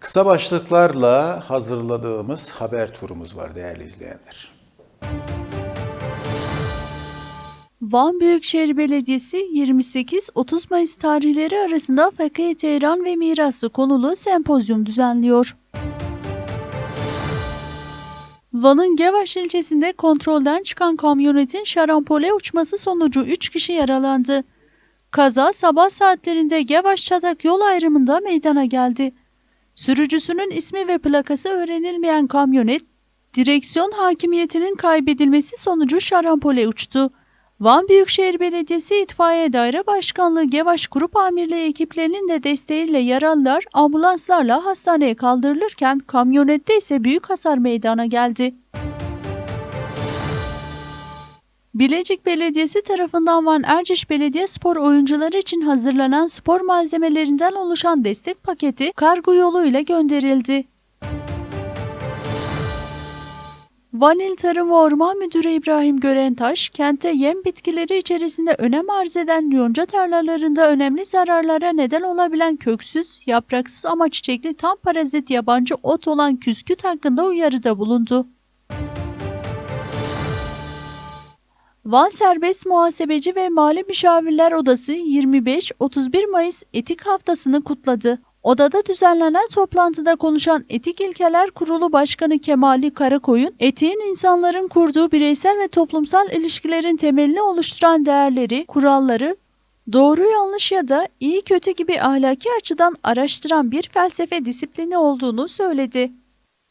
Kısa başlıklarla hazırladığımız haber turumuz var değerli izleyenler. Van Büyükşehir Belediyesi 28-30 Mayıs tarihleri arasında Fakaye Tehran ve Mirası konulu sempozyum düzenliyor. Van'ın Gevaş ilçesinde kontrolden çıkan kamyonetin şarampole uçması sonucu 3 kişi yaralandı. Kaza sabah saatlerinde Gevaş Çatak yol ayrımında meydana geldi. Sürücüsünün ismi ve plakası öğrenilmeyen kamyonet, direksiyon hakimiyetinin kaybedilmesi sonucu şarampole uçtu. Van Büyükşehir Belediyesi İtfaiye Daire Başkanlığı Gevaş Grup Amirliği ekiplerinin de desteğiyle yaralılar ambulanslarla hastaneye kaldırılırken kamyonette ise büyük hasar meydana geldi. Bilecik Belediyesi tarafından Van Erciş Belediye Spor oyuncuları için hazırlanan spor malzemelerinden oluşan destek paketi kargo yoluyla gönderildi. Van İl Tarım ve Orman Müdürü İbrahim Görentaş, kente yem bitkileri içerisinde önem arz eden yonca tarlalarında önemli zararlara neden olabilen köksüz, yapraksız ama çiçekli tam parazit yabancı ot olan küsküt hakkında uyarıda bulundu. Van Serbest Muhasebeci ve Mali Müşavirler Odası 25-31 Mayıs Etik Haftası'nı kutladı. Odada düzenlenen toplantıda konuşan Etik İlkeler Kurulu Başkanı Kemali Karakoyun, etiğin insanların kurduğu bireysel ve toplumsal ilişkilerin temelini oluşturan değerleri, kuralları, doğru yanlış ya da iyi kötü gibi ahlaki açıdan araştıran bir felsefe disiplini olduğunu söyledi.